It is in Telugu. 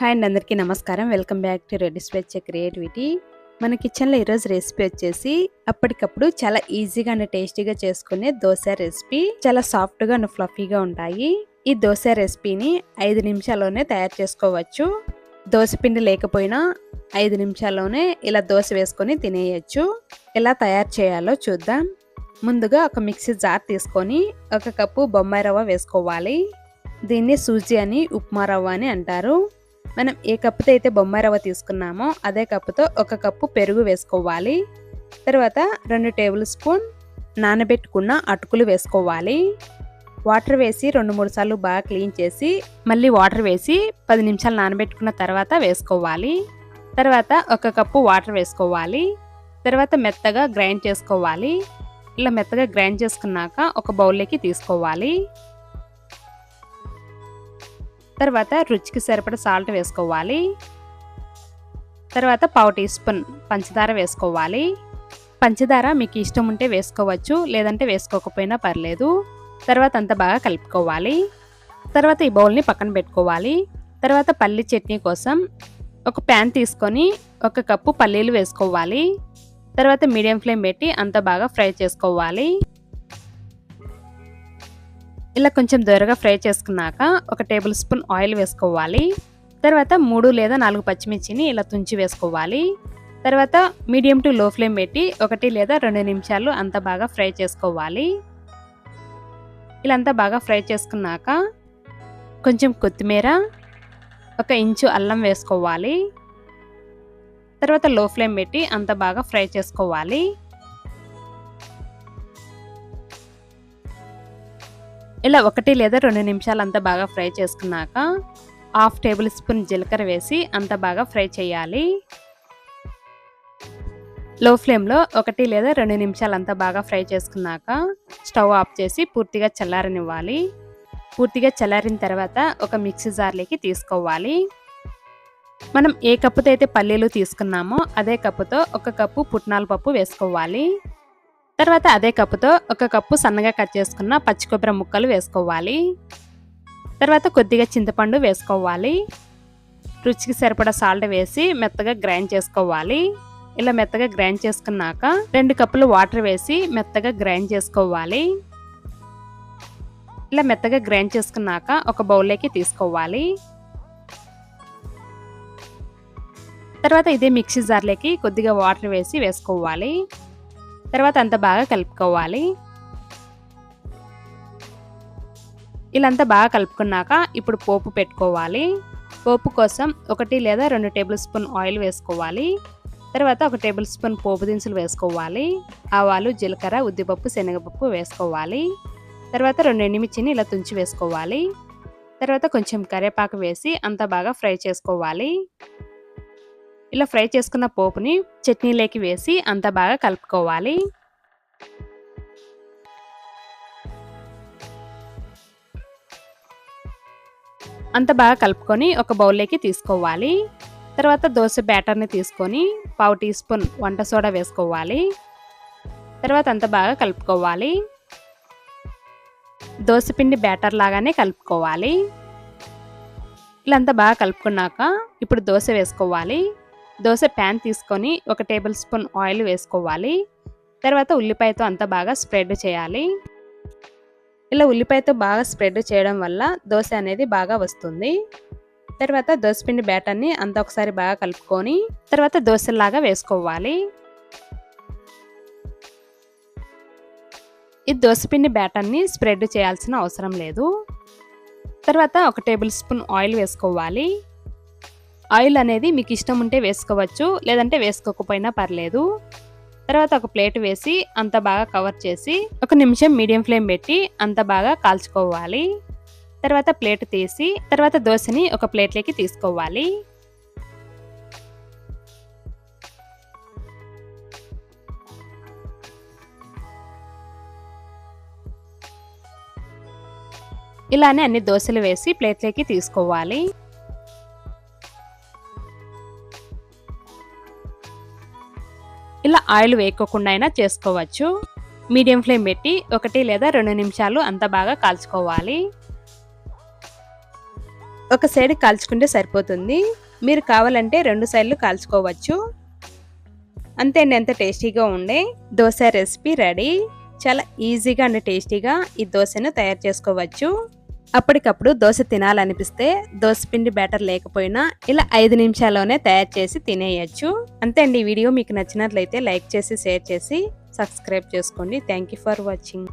హాయ్ అండి అందరికీ నమస్కారం. Welcome back to ready switch creativity. మన కిచెన్లో ఈరోజు రెసిపీ వచ్చేసి అప్పటికప్పుడు చాలా ఈజీగా అండ్ టేస్టీగా చేసుకునే దోశ రెసిపీ. చాలా సాఫ్ట్గా అండ్ ఫ్లఫీగా ఉంటాయి. ఈ దోశ రెసిపీని ఐదు నిమిషాల్లోనే తయారు చేసుకోవచ్చు. దోశ పిండి లేకపోయినా ఐదు నిమిషాల్లోనే ఇలా దోశ వేసుకొని తినేయచ్చు. ఎలా తయారు చేయాలో చూద్దాం. ముందుగా ఒక మిక్సీ జార్ తీసుకొని ఒక కప్పు బొమ్మాయి రవ్వ వేసుకోవాలి. దీన్ని సూజీ అని ఉప్మా రవ్వ అని అంటారు. మనం ఏ కప్పుతో అయితే బొమ్మాయి రవ్వ తీసుకున్నామో అదే కప్పుతో ఒక కప్పు పెరుగు వేసుకోవాలి. తర్వాత రెండు టేబుల్ స్పూన్ నానబెట్టుకున్న అటుకులు వేసుకోవాలి. వాటర్ వేసి రెండు మూడు సార్లు బాగా క్లీన్ చేసి మళ్ళీ వాటర్ వేసి పది నిమిషాలు నానబెట్టుకున్న తర్వాత వేసుకోవాలి. తర్వాత ఒక కప్పు వాటర్ వేసుకోవాలి. తర్వాత మెత్తగా గ్రైండ్ చేసుకోవాలి. ఇలా మెత్తగా గ్రైండ్ చేసుకున్నాక ఒక బౌల్లోకి తీసుకోవాలి. తర్వాత రుచికి సరిపడ సాల్ట్ వేసుకోవాలి. తర్వాత పావు టీ స్పూన్ పంచదార వేసుకోవాలి. పంచదార మీకు ఇష్టం ఉంటే వేసుకోవచ్చు లేదంటే వేసుకోకపోయినా పర్లేదు. తర్వాత అంతా బాగా కలుపుకోవాలి. తర్వాత ఈ బౌల్ని పక్కన పెట్టుకోవాలి. తర్వాత పల్లి చట్నీ కోసం ఒక ప్యాన్ తీసుకొని ఒక కప్పు పల్లీలు వేసుకోవాలి. తర్వాత మీడియం ఫ్లేమ్ పెట్టి అంత బాగా ఫ్రై చేసుకోవాలి. ఇలా కొంచెం దొరగా ఫ్రై చేసుకున్నాక ఒక టేబుల్ స్పూన్ ఆయిల్ వేసుకోవాలి. తర్వాత మూడు లేదా నాలుగు పచ్చిమిర్చిని ఇలా తుంచి వేసుకోవాలి. తర్వాత మీడియం టు లో ఫ్లేమ్ పెట్టి ఒకటి లేదా రెండు నిమిషాలు అంత బాగా ఫ్రై చేసుకోవాలి. ఇలా అంతా బాగా ఫ్రై చేసుకున్నాక కొంచెం కొత్తిమీర ఒక ఇంచు అల్లం వేసుకోవాలి. తర్వాత లో ఫ్లేమ్ పెట్టి అంత బాగా ఫ్రై చేసుకోవాలి. ఇలా ఒకటి లేదా రెండు నిమిషాలు అంతా బాగా ఫ్రై చేసుకున్నాక హాఫ్ టేబుల్ స్పూన్ జీలకర్ర వేసి అంత బాగా ఫ్రై చేయాలి. లో ఫ్లేమ్లో ఒకటి లేదా రెండు నిమిషాలు అంతా బాగా ఫ్రై చేసుకున్నాక స్టవ్ ఆఫ్ చేసి పూర్తిగా చల్లారనివ్వాలి. పూర్తిగా చల్లారిన తర్వాత ఒక మిక్సీ జార్లోకి తీసుకోవాలి. మనం ఏ కప్పుతో అయితే పల్లీలు తీసుకున్నామో అదే కప్పుతో ఒక కప్పు పుట్నాల పప్పు వేసుకోవాలి. తర్వాత అదే కప్పుతో ఒక కప్పు సన్నగా కట్ చేసుకున్న పచ్చి కొబ్బరి ముక్కలు వేసుకోవాలి. తర్వాత కొద్దిగా చింతపండు వేసుకోవాలి. రుచికి సరిపడా సాల్ట్ వేసి మెత్తగా గ్రైండ్ చేసుకోవాలి. ఇలా మెత్తగా గ్రైండ్ చేసుకున్నాక రెండు కప్పులు వాటర్ వేసి మెత్తగా గ్రైండ్ చేసుకోవాలి. ఇలా మెత్తగా గ్రైండ్ చేసుకున్నాక ఒక బౌల్లోకి తీసుకోవాలి. తర్వాత ఇదే మిక్సీ జార్లోకి కొద్దిగా వాటర్ వేసి వేసుకోవాలి. తర్వాత అంత బాగా కలుపుకోవాలి. ఇలాంతా బాగా కలుపుకున్నాక ఇప్పుడు పోపు పెట్టుకోవాలి. పోపు కోసం ఒకటి లేదా రెండు టేబుల్ స్పూన్ ఆయిల్ వేసుకోవాలి. తర్వాత ఒక టేబుల్ స్పూన్ పోపు దినుసులు వేసుకోవాలి. ఆవాలు జీలకర్ర ఉద్దిపప్పు శనగపప్పు వేసుకోవాలి. తర్వాత రెండు ఎండుమిర్చిని ఇలా తుంచి వేసుకోవాలి. తర్వాత కొంచెం కరివేపాకు వేసి అంతా బాగా ఫ్రై చేసుకోవాలి. ఇలా ఫ్రై చేసుకున్న పోపుని చట్నీలోకి వేసి అంత బాగా కలుపుకోవాలి. అంత బాగా కలుపుకొని ఒక బౌల్లోకి తీసుకోవాలి. తర్వాత దోశ బ్యాటర్ని తీసుకొని పావు టీ స్పూన్ వంట సోడా వేసుకోవాలి. తర్వాత అంత బాగా కలుపుకోవాలి. పిండి బ్యాటర్ లాగానే కలుపుకోవాలి. ఇలా అంతా బాగా కలుపుకున్నాక ఇప్పుడు దోశ వేసుకోవాలి. దోశ ప్యాన్ తీసుకొని ఒక టేబుల్ స్పూన్ ఆయిల్ వేసుకోవాలి. తర్వాత ఉల్లిపాయతో అంతా బాగా స్ప్రెడ్ చేయాలి. ఇలా ఉల్లిపాయతో బాగా స్ప్రెడ్ చేయడం వల్ల దోశ అనేది బాగా వస్తుంది. తర్వాత దోశపిండి బ్యాటర్ని అంతా ఒకసారి బాగా కలుపుకొని తర్వాత దోశలాగా వేసుకోవాలి. ఈ దోశపిండి బ్యాటర్ని స్ప్రెడ్ చేయాల్సిన అవసరం లేదు. తర్వాత ఒక టేబుల్ స్పూన్ ఆయిల్ వేసుకోవాలి. ఆయిల్ అనేది మీకు ఇష్టం ఉంటే వేసుకోవచ్చు లేదంటే వేసుకోకపోయినా పర్లేదు. తర్వాత ఒక ప్లేట్ వేసి అంత బాగా కవర్ చేసి ఒక నిమిషం మీడియం ఫ్లేమ్ పెట్టి అంత బాగా కాల్చుకోవాలి. తర్వాత ప్లేట్ తీసి తర్వాత దోశని ఒక ప్లేట్లోకి తీసుకోవాలి. ఇలానే అన్ని దోశలు వేసి ప్లేట్లోకి తీసుకోవాలి. ఇలా ఆయిల్ వేయకోకుండా అయినా చేసుకోవచ్చు. మీడియం ఫ్లేమ్ పెట్టి ఒకటి లేదా రెండు నిమిషాలు అంత బాగా కాల్చుకోవాలి. ఒక సైడ్ కాల్చుకుంటే సరిపోతుంది. మీరు కావాలంటే రెండు సైడ్లు కాల్చుకోవచ్చు. అంతే అండి ఎంత టేస్టీగా ఉండే. Dosa recipe ready. చాలా ఈజీగా అండ్ టేస్టీగా ఈ దోశను తయారు చేసుకోవచ్చు. అప్పటికప్పుడు దోశ తినాలనిపిస్తే దోశ పిండి బ్యాటర్ లేకపోయినా ఇలా ఐదు నిమిషాల్లోనే తయారు చేసి తినేయచ్చు. అంతే అండి ఈ వీడియో మీకు నచ్చినట్లయితే లైక్ చేసి షేర్ చేసి సబ్స్క్రైబ్ చేసుకోండి. Thank you for watching